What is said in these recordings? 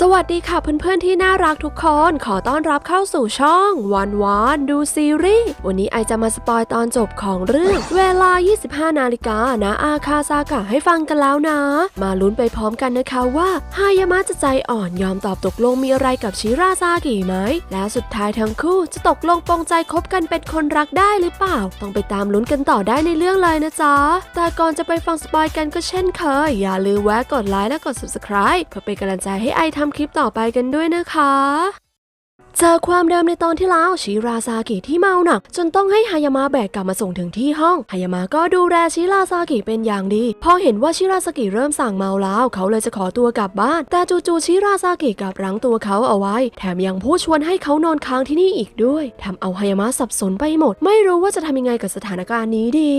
สวัสดีค่ะเพื่อนๆที่น่ารักทุกคน ขอต้อนรับเข้าสู่ช่องวันวานดูซีรีส์วันนี้ไอจะมาสปอยตอนจบของเรื่อง เวลา 25 นาฬิกานะอาคาซากะให้ฟังกันแล้วนะ มาลุ้นไปพร้อมกันนะคะว่าฮายามะจะใจอ่อนยอมตอบตกลงมีอะไรกับชิราซากิไหม แล้วสุดท้ายทั้งคู่จะตกลงปรงใจคบกันเป็นคนรักได้หรือเปล่า ต้องไปตามลุ้นกันต่อได้ในเรื่องเลยนะจ๊ะแต่ก่อนจะไปฟังสปอยกันก็เช่นเคยอย่าลืมแวะกดไลค์และกด subscribe เพื่อเป็นกำลังใจให้ไอทำคลิปต่อไปกันด้วยนะคะ เจอความเดิมในตอนที่แล้วชิราซากิที่เมาหนัก จนต้องให้ฮายามะแบกกลับมาส่งถึงที่ห้องฮายามะก็ดูแลชิราซากิเป็นอย่างดี พอเห็นว่าชิราซากิเริ่มสั่งเมาแล้ว เขาเลยจะขอตัวกลับบ้าน แต่จู่ๆชิราซากิกลับรั้งตัวเขาเอาไว้ แถมยังพูดชวนให้เขานอนค้างที่นี่อีกด้วยทำเอาฮายามะสับสนไปหมด ไม่รู้ว่าจะทำยังไงกับสถานการณ์นี้ดี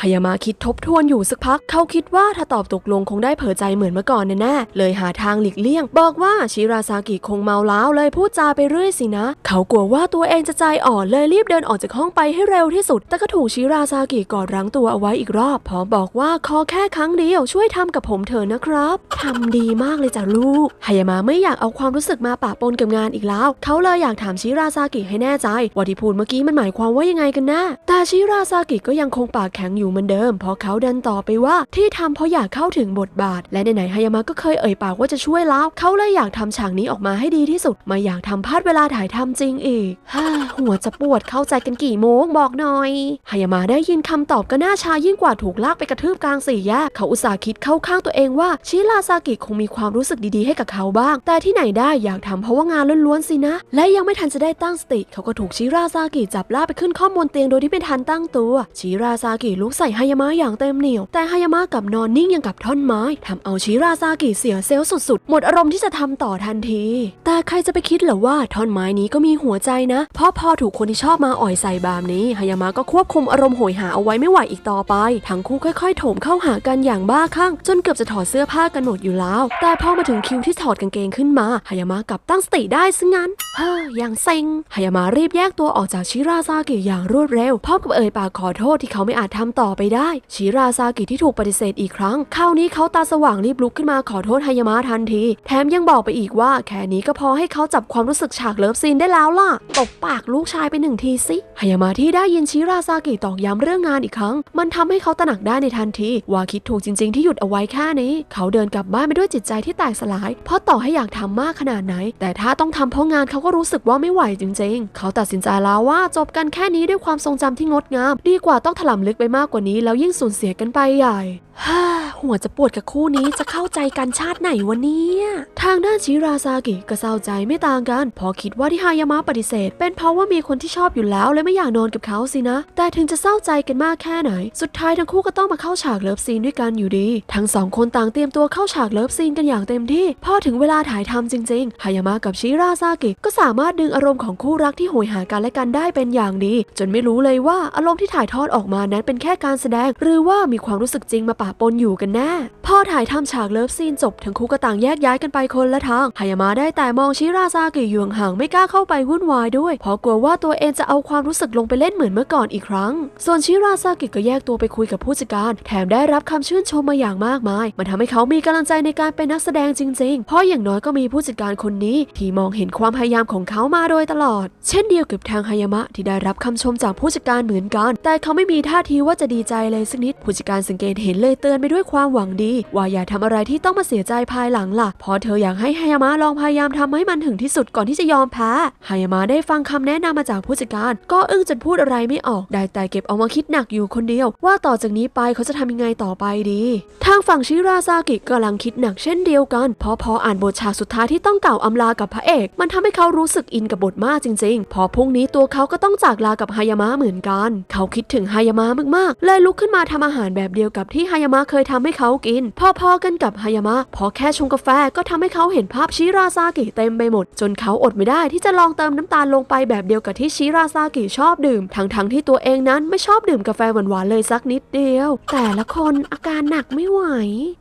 ฮายามะคิดทบทวนอยู่สักพัก เขาคิดว่าถ้าตอบตกลงคงได้เผลอใจเหมือนเมื่อก่อนแน่ๆเลยหาทางหลีกเลี่ยง บอกว่าชิราซากิคงเมาแล้วเลยพูดจาไปเรื่อยสินะ เขากลัวว่าตัวเองจะใจอ่อนเลยรีบเดินออกจากห้องไปให้เร็วที่สุด แต่ก็ถูกชิราซากิกอดรั้งตัวเอาไว้อีกรอบพร้อมบอกว่าขอแค่ครั้งเดียวช่วยทำกับผมเถอะนะครับทำดีมากเลยจ้ะลูกฮายามะไม่อยากเอาความรู้สึกมาปะปนกับงานอีกแล้ว เขาเลยอยากถามชิราซากิให้แน่ใจว่าที่พูดเมื่อกี้มันหมายความว่ายังไงกันนะแต่ชิราซากิก็ยังคงปากแข็งอยู่เหมือนเดิม เพราะเขาเดินต่อไปว่าที่ทำเพราะอยากเข้าถึงบทบาท และไหนๆฮายามะก็เคยเอ่ยปากว่าจะช่วยแล้วเขาเลยอยากทำฉากนี้ออกมาให้ดีที่สุดไม่อยากทำพลาดเวลาถ่ายทำจริงอีกฮ่าหัวจะปวดเข้าใจกันกี่โมงบอกหน่อยฮายามาได้ยินคำตอบก็น่าชายิ่งกว่าถูกลากไปกระทืบกลางสี่แยกเขาอุตส่าห์คิดเข้าข้างตัวเองว่าชิราซากิคงมีความรู้สึกดีๆให้กับเขาบ้าง แต่ที่ไหนได้อยากทำเพราะว่างานล้วนๆสินะ และยังไม่ทันจะได้ตั้งสติ เขาก็ถูกชิราซากิจับลากไปขึ้นข้อมูลเตียงโดยที่ไม่ทันตั้งตัวชิราซากิลุกใส่ฮายามะอย่างเต็มเหนียว แต่ฮายามะกับนอนนิ่งอย่างกับท่อนไม้ทำเอาชิราซากิเสียเซลล์สุดๆ หมดอารมณ์ที่จะทำต่อทันที แต่ใครจะไปคิดเหรอว่าท่อนไม้นี้ก็มีหัวใจนะ เพราะพอถูกคนที่ชอบมาอ่อยใส่แบบนี้ฮายามะก็ควบคุมอารมณ์โหยหาเอาไว้ไม่ไหวอีกต่อไป ทั้งคู่ค่อยๆ โถมเข้าหากันอย่างบ้าคลั่ง จนเกือบจะถอดเสื้อผ้ากันหมดอยู่แล้ว แต่พอมาถึงคิวที่ถอดกางเกงขึ้นมาฮายามะกลับตั้งสติได้ซะงั้น เฮ้ออย่างเซ็งฮายามะรีบแยกตัวออกจากชิราซากิอย่างรวดเร็วพร้อมกับเอ่ยปากขอโทษที่เขาไม่อาจทำต่อไปได้ ชิราซากิที่ถูกปฏิเสธอีกครั้งคราวนี้เขาตาสว่างรีบลุกขึ้นมาขอโทษฮายามะทันที แถมยังบอกไปอีกว่าแค่นี้ก็พอให้เขาจับความรู้สึกฉากเลิฟซีนได้แล้วล่ะ ตบปากลูกชายไปหนึ่งทีสิฮายามะที่ได้ยินชิราซากิตอกย้ำเรื่องงานอีกครั้ง มันทำให้เขาตระหนักได้ในทันที ว่าคิดถูกจริง ๆ ที่หยุดเอาไว้แค่นี้ เขาเดินกลับบ้านไปด้วยจิตใจที่แตกสลาย เพราะต่อให้อยากทำมากขนาดไหน แต่ถ้าต้องทำเพราะงานเขาก็รู้สึกว่าไม่ไหวจริง ๆ เขาตัดสินใจแล้วว่าจบกันแค่นี้ด้วยความทรงจำที่งดงาม ดีกว่าต้องถลำลึกไปมากกว่านี้ แล้วยิ่งสูญเสียกันไปใหญ่ฮ่าหัวจะปวดกับคู่นี้จะเข้าใจกันชาติไหนวะเนี่ย ทางด้านชิราซากิก็เศร้าใจไม่ต่างกัน พอคิดว่าว่าที่ฮายามะปฏิเสธ เป็นเพราะว่ามีคนที่ชอบอยู่แล้วเลยไม่อยากนอนกับเขาสินะ แต่ถึงจะเศร้าใจกันมากแค่ไหน สุดท้ายทั้งคู่ก็ต้องมาเข้าฉากเลิฟซีนด้วยกันอยู่ดี ทั้งสองคนต่างเตรียมตัวเข้าฉากเลิฟซีนกันอย่างเต็มที่ พอถึงเวลาถ่ายทำจริงๆ ฮายามะกับชิราซากิก็สามารถดึงอารมณ์ของคู่รักที่โหยหากันและกันได้เป็นอย่างดี จนไม่รู้เลยว่าอารมณ์ที่ถ่ายทอดออกมานั้นเป็นแค่การแสดง หรือว่ามีความรู้สึกจริงมาปะปนอยู่กันแน่ พอถ่ายทำฉากเลิฟซีนจบทั้งคู่ก็ต่างแยกย้ายกันไปคนละทาง ฮายามะได้แต่มองชิราซากิอยู่ห่างๆไม่กล้าเข้าไปวุ่นวายด้วยเพราะกลัวว่าตัวเองจะเอาความรู้สึกลงไปเล่นเหมือนเมื่อก่อนอีกครั้ง ส่วนชิราซากิก็แยกตัวไปคุยกับผู้จัดการ แถมได้รับคำชื่นชมมาอย่างมากมาย มันทำให้เขามีกำลังใจในการเป็นนักแสดงจริง ๆ เพราะอย่างน้อยก็มีผู้จัดการคนนี้ ที่มองเห็นความพยายามของเขามาโดยตลอด เช่นเดียวกับทางฮายามะที่ได้รับคำชมจากผู้จัดการเหมือนกัน แต่เขาไม่มีท่าทีว่าจะดีใจเลยสักนิด ผู้จัดการสังเกตเห็นเลยเตือนไปด้วยความหวังดี ว่าอย่าทำอะไรที่ต้องมาเสียใจภายหลังล่ะ เพราะเธออยากให้ฮายามะลองพยายามทำให้มันถึงที่สุดก่อนที่จะยอมพ้ฮายามะได้ฟังคำแนะนำมาจากผู้จัดการ ก็อึ้งจนพูดอะไรไม่ออก ได้แต่เก็บเอามาคิดหนักอยู่คนเดียว ว่าต่อจากนี้ไปเขาจะทำยังไงต่อไปดี ทางฝั่งชิราซากิกำลังคิดหนักเช่นเดียวกัน เพราะพออ่านบทฉากสุดท้ายที่ต้องกล่าวอำลากับพระเอก มันทำให้เขารู้สึกอินกับบทมากจริง ๆ พอพรุ่งนี้ตัวเขาก็ต้องจากลากับฮายามะเหมือนกัน เขาคิดถึงฮายามะมากๆ เลยลุกขึ้นมาทำอาหารแบบเดียวกับที่ฮายามะเคยทำให้เขากิน พอๆกันกับฮายามะพอแค่ชงกาแฟก็ทำให้เขาเห็นภาพชิราซากิเต็มไปหมด จนเขาอดไม่ได้ที่จะลองเติมน้ำตาลลงไปแบบเดียวกับที่ชิราซากิชอบดื่ม ทั้งๆที่ตัวเองนั้นไม่ชอบดื่มกาแฟหวานๆเลยสักนิดเดียว แต่ละคนอาการหนักไม่ไหว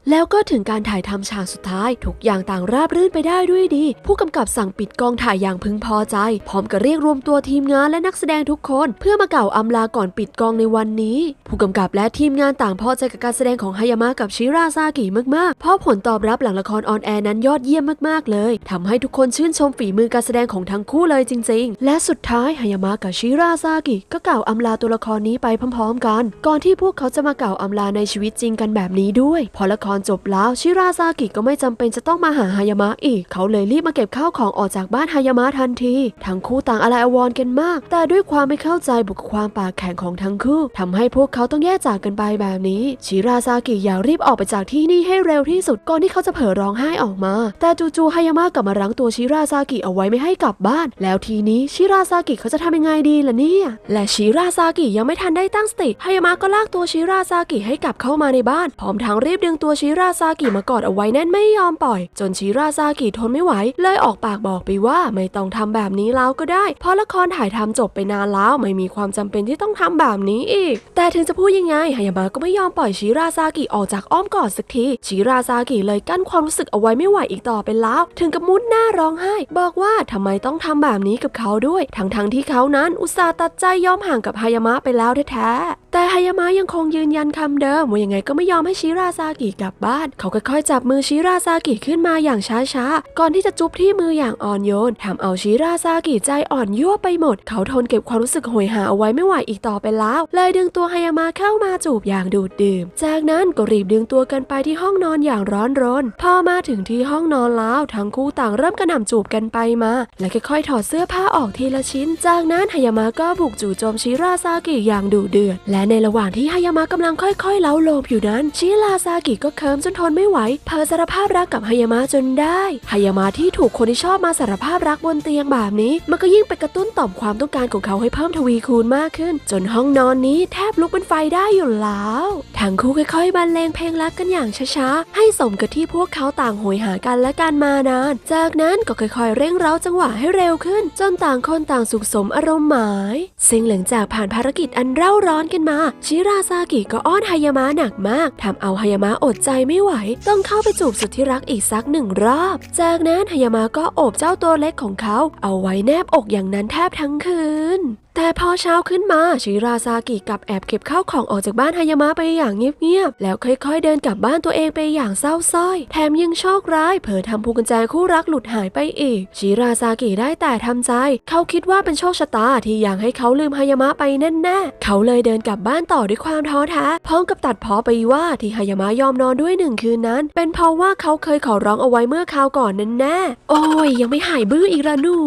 แล้วก็ถึงการถ่ายทำฉากสุดท้าย ทุกอย่างต่างราบรื่นไปได้ด้วยดี ผู้กำกับสั่งปิดกองถ่ายอย่างพึงพอใจ พร้อมกับเรียกรวมตัวทีมงานและนักแสดงทุกคน เพื่อมาเก่าวอำลาก่อนปิดกองในวันนี้ ผู้กำกับและทีมงานต่างพอใจกับการแสดงของฮายามะกับชิราซากิมากๆเพราะผลตอบรับหลังละครออนแอร์นั้นยอดเยี่ยมมากๆเลยทำให้ทุกคนชื่นชมฝีมือการแสดงของทั้งคู่เลยจริง ๆ และสุดท้ายฮายามะกับชิราซากิก็กล่าวอำลาตัวละครนี้ไปพร้อม ๆ กัน ก่อนที่พวกเขาจะมากล่าวอำลาในชีวิตจริงกันแบบนี้ด้วย พอละครจบแล้วชิราซากิก็ไม่จำเป็นจะต้องมาหาฮายามะอีก เขาเลยรีบมาเก็บข้าวของออกจากบ้านฮายามะทันที ทั้งคู่ต่างอะไรอวรกันมาก แต่ด้วยความไม่เข้าใจบุกบความปากแข็งของทั้งคู่ทำให้พวกเขาต้องแยกจากกันไปแบบนี้ชิราซากิอยากรีบออกไปจากที่นี่ให้เร็วที่สุดก่อนที่เขาจะเผลอร้องไห้ออกมา แต่จู่ๆฮายามะกลับมารั้งตัวชิราซากิเอาไว้ไม่ให้กลับบ้าน แล้วทีนี้ชิราซากิเขาจะทำยังไงดีล่ะเนี่ย และชิราซากิยังไม่ทันได้ตั้งสติฮายามะก็ลากตัวชิราซากิให้กลับเข้ามาในบ้าน พร้อมทั้งรีบดึงตัวชิราซากิมากอดเอาไว้แน่นไม่ยอมปล่อย จนชิราซากิทนไม่ไหว เลยออกปากบอกไปว่าไม่ต้องทำแบบนี้แล้วก็ได้ เพราะละครถ่ายทำจบไปนานแล้วไม่มีความจำเป็นที่ต้องทำแบบนี้อีก แต่ถึงจะพูดยังไงฮายามะก็ไม่ยอมปล่อยชิราซากิออกจากอ้อมกอดสักทีชิราซากิเลยกั้นความรู้สึกเอาไว้ไม่ไหวอีกต่อไปแล้ว ถึงกับมุดหน้าร้องไห้ บอกว่าทำไมต้องทำแบบนี้กับเขาด้วย ทั้งๆทที่เขานั้นอุตส่าห์ตัดใจยอมห่างกับฮายามะไปแล้วแท้ๆ แต่ฮายามะยังคงยืนยันคำเดิม ว่ายังไงก็ไม่ยอมให้ชิราซากิกลับบ้าน เขาค่อยๆจับมือชิราซากิขึ้นมาอย่างช้าๆ ก่อนที่จะจุ๊บที่มืออย่างอ่อนโยนทำเอาชิราซากิใจอ่อนยั่วไปหมด เขาทนเก็บความรู้สึกโหยหาเอาไว้ไม่ไหวอีกต่อไปแล้ว เลยดึงตัวฮายามะเข้ามาจูบอย่างดูดดื่ม จากนั้นก็รีบดึงตัวกันไปที่ห้องนอนอย่างร้อนรน พอมาถึงที่ห้องนอนแล้วทั้งคู่ต่างเริ่มกระหน่ำจูบกันไปมาและค่อยๆถอดเสื้อผ้าออกทีละชิ้น จากนั้นฮายามะก็บุกจู่โจมชิราซากิอย่างดุเดือด และในระหว่างที่ฮายามะกำลังค่อยๆเล้าโลมอยู่นั้น ชิราซากิก็เคิมจนทนไม่ไหวเผลอสารภาพรักกับฮายามะจนได้ฮายามะที่ถูกคนที่ชอบมาสารภาพรักบนเตียงแบบนี้ มันก็ยิ่งไปกระตุ้นต่อมความต้องการของเขาให้เพิ่มทวีคูณมากขึ้น จนห้องนอนนี้แทบลุกเป็นไฟได้อยู่แล้วทั้งคู่ค่อยๆบรรเลงเพลงรักกันอย่างช้าๆให้สมกับที่พวกเขาต่างโหยหากันและกันมานาน จากนั้นก็ค่อยๆเร่งเร้าจังหวะให้เร็วขึ้น จนต่างคนต่างสุขสมอารมณ์หมาย ซึ่งหลังจากผ่านภารกิจอันเร่าร้อนกันมา ชิราซากิก็อ้อนฮายามะหนักมากทำเอาฮายามะอดใจไม่ไหว ต้องเข้าไปจูบสุดที่รักอีกสักหนึ่งรอบ จากนั้นฮายามะก็โอบเจ้าตัวเล็กของเขา เอาไว้แนบอกอย่างนั้นแทบทั้งคืนแต่พอเช้าขึ้นมาชิราซากิกลับแอบเก็บข้าวของออกจากบ้านฮายามะไปอย่างเงียบๆแล้วค่อยๆ เดินกลับบ้านตัวเองไปอย่างเศร้าส้อย แถมยังโชคร้ายเผลอทำพวงกุญแจคู่รักหลุดหายไปอีกชิราซากิได้แต่ทำใจ เขาคิดว่าเป็นโชคชะตาที่อยากให้เขาลืมฮายามะไปแน่ๆเขาเลยเดินกลับบ้านต่อด้วยความท้อแท้พร้อมกับตัดพ้อไปว่าที่ฮายามะยอมนอนด้วยหนึ่งคืนนั้น เป็นเพราะว่าเขาเคยขอร้องเอาไว้เมื่อคราวก่อนนั่นแน่โอ้ยยังไม่หายบื้ออีกละหนู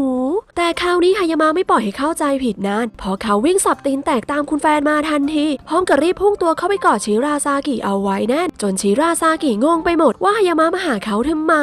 แต่คราวนี้ฮายามะไม่ปล่อยให้เข้าใจผิดนานพอเขาวิ่งสับตีนแตกตามคุณแฟนมาทันทีพร้อมกับรีบพุ่งตัวเข้าไปกอดชิราซากิเอาไว้แน่น จนชิราซากิงงไปหมดว่าฮายามะมาหาเขาทำไม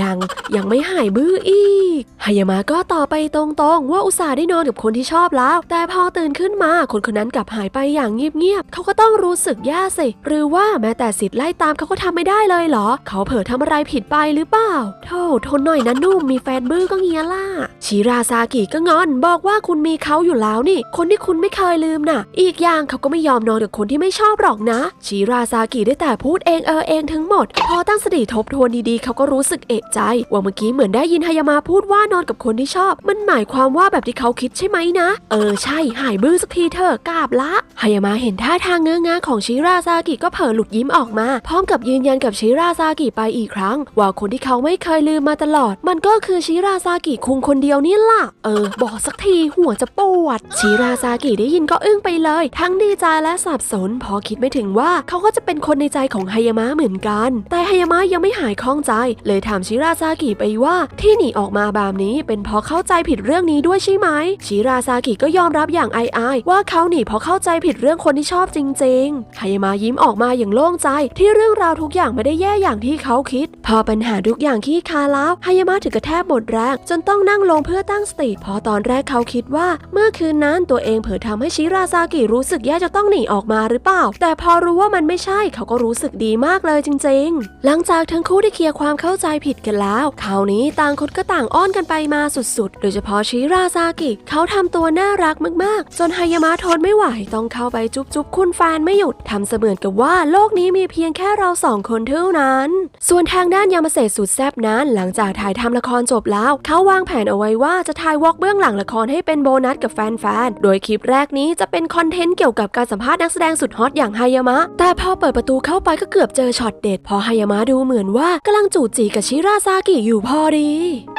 ยังยังไม่หายบื้ออีกฮายามะก็ต่อบไปตรงๆ ว่าอุตส่าห์ได้นอนกับคนที่ชอบแล้ว แต่พอตื่นขึ้นมาคนคนนั้นกลับหายไปอย่างเงียบๆเขาก็ต้องรู้สึกแย่สิ หรือว่าแม้แต่สิทธิ์ไล่ตามเขาก็ทำไม่ได้เลยเหรอ เขาเผลอทำอะไรผิดไปหรือเปล่าโธ่ทนหน่อยนะนุ่มมีแฟนบื้อก็เงี้ยล่ะชิราซากิก็งอน บอกว่าคุณมีเขาอยู่แล้วนี่ คนที่คุณไม่เคยลืมน่ะ อีกอย่างเขาก็ไม่ยอมนอนกับคนที่ไม่ชอบหรอกนะ ชิราซากิได้แต่พูดเองเออเองทั้งหมด พอตั้งสติทบทวนดีๆ เขาก็รู้สึกเอะใจ ว่าเมื่อกี้เหมือนได้ยินฮายามาพูดว่านอนกับคนที่ชอบ มันหมายความว่าแบบที่เขาคิดใช่ไหมนะ เออใช่ หายบื้อสักทีเถอะกราบละฮายามาเห็นท่าทางเงื้องาของชิราซากิก็เผลอหลุดยิ้มออกมา พร้อมกับยืนยันกับชิราซากิไปอีกครั้ง ว่าคนที่เขาไม่เคยลืมมาตลอด มันก็คือชิราซากิคุงคนเดียวนี่ล่ะเออ บอกสักทีหัวจะปวด ชิราซากิได้ยินก็อึ้งไปเลย ทั้งดีใจและสับสนพอคิดไม่ถึงว่าเขาก็จะเป็นคนในใจของฮายามะเหมือนกัน แต่ฮายามะยังไม่หายคล่องใจ เลยถามชิราซากิไปว่าที่หนีออกมาแบบนี้เป็นเพราะเข้าใจผิดเรื่องนี้ด้วยใช่ไหมชิราซากิก็ยอมรับอย่างอายๆว่าเขาหนีเพราะเข้าใจผิดเรื่องคนที่ชอบจริงๆฮายามะยิ้มออกมาอย่างโล่งใจ ที่เรื่องราวทุกอย่างไม่ได้แย่อย่างที่เขาคิด พอปัญหาทุกอย่างขี้คาแล้วฮายามะถึงกระแทบหมดแรงจนต้องนั่งลงเพื่อตั้งสติเพราะตอนแรกเขาคิดว่า เมื่อคืนนั้นตัวเองเผลอทำให้ชิราซากิรู้สึกแย่จะต้องหนีออกมาหรือเปล่า แต่พอรู้ว่ามันไม่ใช่เขาก็รู้สึกดีมากเลยจริง ๆ หลังจากทั้งคู่ได้เคลียร์ความเข้าใจผิดกันแล้วคราวนี้ต่างคนก็ต่างอ้อนกันไปมาสุดๆ โดยเฉพาะชิราซากิเขาทำตัวน่ารักมากๆ จนไฮยามะทนไม่ไหวต้องเข้าไปจุ๊บจุ๊บๆคุณแฟนไม่หยุดทำเสมือนกับว่าโลกนี้มีเพียงแค่เราสองคนเท่านั้น ส่วนทางด้านยามาเสะสุดแซบนั้น หลังจากถ่ายทำละครจบแล้ว เขาวางแผนเอาไว้ว่าจะถ่ายวอล์กเบื้องหลังละครให้เป็นโบนัสกับแฟนๆ โดยคลิปแรกนี้จะเป็นคอนเทนต์เกี่ยวกับการสัมภาษณ์นักแสดงสุดฮอตอย่างไฮยามะ แต่พอเปิดประตูเข้าไปก็เกือบเจอช็อตเด็ดพอไฮยามะดูเหมือนว่ากำลังจูจีกับชิราซากิอยู่พอดี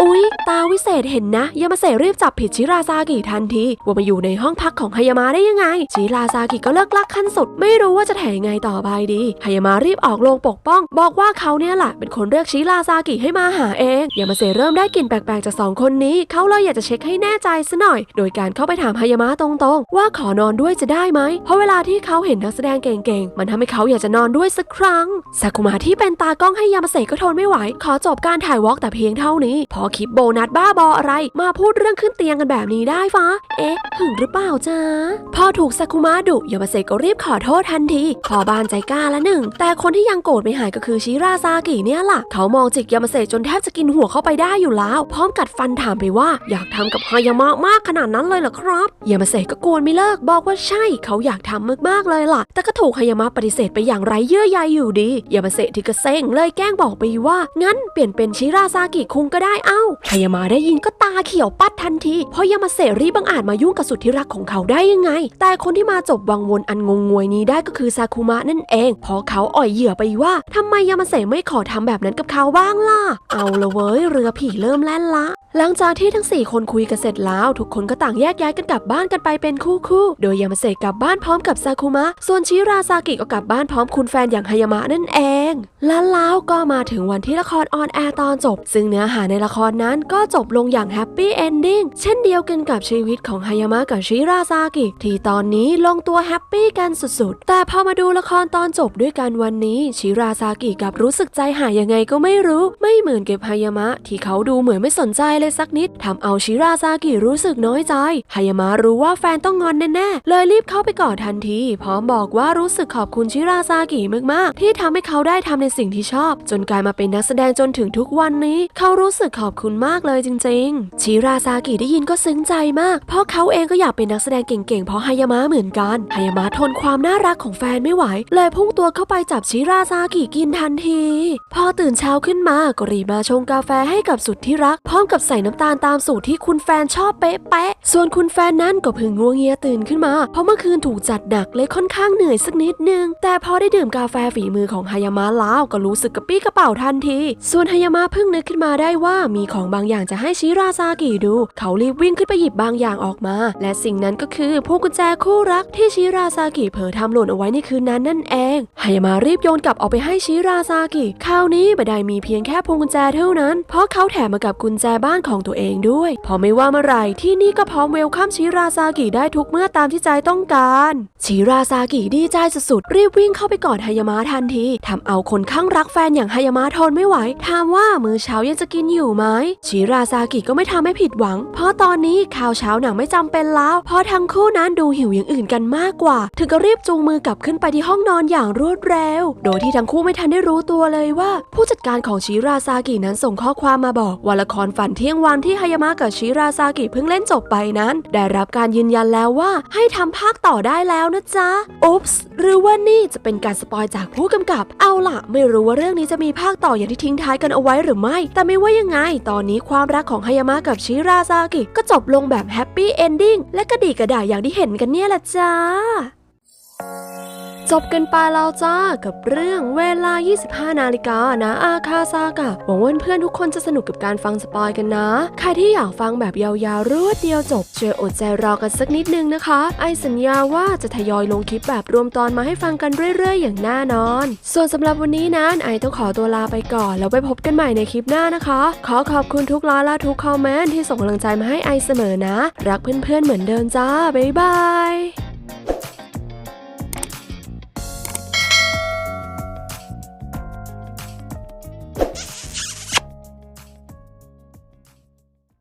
อุ๊ย ตาวิเศษเห็นนะ ยามาเสรีบจับผิดชิราซากิทันทีว่ามาอยู่ในห้องพักของไฮยามะได้ยังไง ชิราซากิก็เลิกลักขั้นสุด ไม่รู้ว่าจะแถยังไงต่อไปดีไฮยามะรีบออกโรงปกป้อง บอกว่าเขาเนี่ยแหละเป็นคนเรียกชิราซากิให้มาหาเองยามาเสเริ่มได้กลิ่นแปลกๆจากสองคนนี้เขาเลยอยากจะเช็คให้แน่ใจซะหน่อย โดยการเข้าไปถามไฮยามะตรงๆ ว่าขอนอนด้วยจะได้ไหม เพราะเวลาที่เขาเห็นนักแสดงเก่งๆ มันทำให้เขาอยากจะนอนด้วยสักครั้งซากุมะที่เป็นตากล้องให้ยามาเสะก็ทนไม่ไหว ขอจบการถ่ายวอล์กแต่เพียงเท่านี้ พอคลิปโบนัสบ้าบออะไร มาพูดเรื่องขึ้นเตียงกันแบบนี้ได้ฟ้า เอ๊ะหึงหรือเปล่าจ๊ะพอถูกซากุมะดุยามาเสะก็รีบขอโทษทันทีขอบานใจกล้าละหนึ่งแต่คนที่ยังโกรธไม่หายก็คือชิราซากิเนี่ยล่ะ เขามองจิกยามาเสะจนแทบจะกินหัวเข้าไปได้อยู่แล้ว พร้อมกัดฟันถามไปว่าอยาากทำกับฮายามะมากขนาดนั้นเลยเหรอครับยามาเสะก็กวนไม่เลิกบอกว่าใช่เขาอยากทำมากๆเลยล่ะ แต่ก็ถูกฮายามะปฏิเสธไปอย่างไร้เยื่อใยอยู่ดียามาเสะที่ก็เซ็งเลยแกล้งบอกไปว่า งั้นเปลี่ยนเป็นชิราซากิคุงก็ได้เอ้าฮายามะได้ยินก็ตาเขียวปัดทันที เพราะยามาเสะรีบบังอาจมายุ่งกับสุดที่รักของเขาได้ยังไง แต่คนที่มาจบวังวนอันงงงวยนี้ได้ก็คือซาคุมะนั่นเองเพราะเขาอ่อยเหยื่อไปว่าทำไมยามาเสะไม่ขอทำแบบนั้นกับเขาบ้างล่ะ เอาละเว้ยเรือผีเริ่มแล่นละ หลังจากที่ทั้ง 4 คนคุยกันเสร็จแล้ว ทุกคนก็ต่างแยกย้ายกันกลับบ้านกันไปเป็นคู่คู่ โดยยามาเสะกลับบ้านพร้อมกับซากุมะ ส่วนชิราซากิก็กลับบ้านพร้อมคุณแฟนอย่างฮายามะนั่นเอง และแล้วก็มาถึงวันที่ละครออนแอร์ตอนจบ ซึ่งเนื้อหาในละครนั้นก็จบลงอย่างแฮปปี้เอนดิ้งเช่นเดียวกันกับชีวิตของฮายามะกับชิราซากิที่ตอนนี้ลงตัวแฮปปี้กันสุดๆ แต่พอมาดูละครตอนจบด้วยกันวันนี้ ชิราซากิกลับรู้สึกใจหายยังไงก็ไม่รู้ ไม่เหมือนเกับฮายามะที่เขาดูเหมือนไม่สนใจเลยสักนิดทำเอาชิราซากิรู้สึกน้อยใจฮายามะรู้ว่าแฟนต้องงอนแน่ๆ เลยรีบเข้าไปกอดทันที พร้อมบอกว่ารู้สึกขอบคุณชิราซากิมากๆ ที่ทำให้เขาได้ทำในสิ่งที่ชอบ จนกลายมาเป็นนักแสดงจนถึงทุกวันนี้ เขารู้สึกขอบคุณมากเลยจริง ๆ ชิราซากิได้ยินก็ซึ้งใจมาก เพราะเขาเองก็อยากเป็นนักแสดงเก่งๆ เพราะฮายามะเหมือนกันฮายามะทนความน่ารักของแฟนไม่ไหว เลยพุ่งตัวเข้าไปจับชิราซากิกินทันที พอตื่นเช้าขึ้นมาก็รีบมาชงกาแฟให้กับสุดที่รัก พร้อมกับใส่น้ำตาลตามสูตรที่คุณแฟนชอบเป๊ะๆ ส่วนคุณแฟนนั้นก็เพิ่งงัวเงียตื่นขึ้นมา เพราะเมื่อคืนถูกจัดหนักเลยค่อนข้างเหนื่อยสักนิดนึง แต่พอได้ดื่มกาแฟฝีมือของฮายามะแล้วก็รู้สึกกระปี้กระเป๋าทันที ส่วนฮายามะเพิ่งนึกขึ้นมาได้ว่ามีของบางอย่างจะให้ชิราซากิดู เขารีบวิ่งขึ้นไปหยิบบางอย่างออกมา และสิ่งนั้นก็คือพวงกุญแจคู่รักที่ชิราซากิเผลอทำหล่นเอาไว้ในคืนนั้นนั่นเองฮายามะรีบโยนกลับเอาไปให้ชิราซากิ คราวนี้ไม่ได้มีเพียงแค่พวงกุญแจเท่านั้น เพราะเขาแถมมากับกุญแจบ้านของตัวเองด้วย พอไม่ว่าเมื่อไหร่ที่นี่ก็พร้อมเวลคัมชิราซากิได้ทุกเมื่อตามที่ใจต้องการชิราซากิดีใจสุดๆรีบวิ่งเข้าไปกอดฮายามะทันทีทำเอาคนข้างรักแฟนอย่างฮายามะทนไม่ไหวถามว่ามื้อเช้ายังจะกินอยู่ไหมชิราซากิก็ไม่ทำให้ผิดหวัง เพราะตอนนี้ข้าวเช้าหนังไม่จำเป็นแล้ว เพราะทั้งคู่นั้นดูหิวอย่างอื่นกันมากกว่า ถึงก็รีบจูงมือกลับขึ้นไปที่ห้องนอนอย่างรวดเร็ว โดยที่ทั้งคู่ไม่ทันได้รู้ตัวเลยว่า ผู้จัดการของชิราซากินั้นส่งข้อความมาบอกว่าละครฝันเที่ยยี่วันที่ฮายามะกับชิราซากิเพิ่งเล่นจบไปนั้น ได้รับการยืนยันแล้วว่าให้ทำภาคต่อได้แล้วนะจ๊ะอุ๊ปส์หรือว่านี่จะเป็นการสปอยจากผู้กำกับ เอาล่ะ ไม่รู้ว่าเรื่องนี้จะมีภาคต่ออย่างที่ทิ้งท้ายกันเอาไว้หรือไม่ แต่ไม่ว่ายังไง ตอนนี้ความรักของฮายามะกับชิราซากิก็จบลงแบบแฮปปี้เอนดิ้งและกระดีกระดาอย่างที่เห็นกันเนี่ยแหละจ้า จบกันไปแล้วจ้ากับเรื่องเวลา 25 นาฬิกานะอาคาซากะ หวังว่าเพื่อนทุกคนจะสนุกกับการฟังสปอยกันนะ ใครที่อยากฟังแบบยาวๆรวดเดียวจบช่วยอดใจรอกันสักนิดนึงนะคะ ไอสัญญาว่าจะทยอยลงคลิปแบบรวมตอนมาให้ฟังกันเรื่อยๆ อย่างแน่นอน ส่วนสำหรับวันนี้นั้นไอต้องขอตัวลาไปก่อน แล้วไปพบกันใหม่ในคลิปหน้านะคะ ขอขอบคุณทุกไลน์และทุกคอมเมนต์ที่ส่งกำลังใจมาให้ไอเสมอนะ รักเพื่อนๆเหมือนเดิมจ้าบ๊ายบาย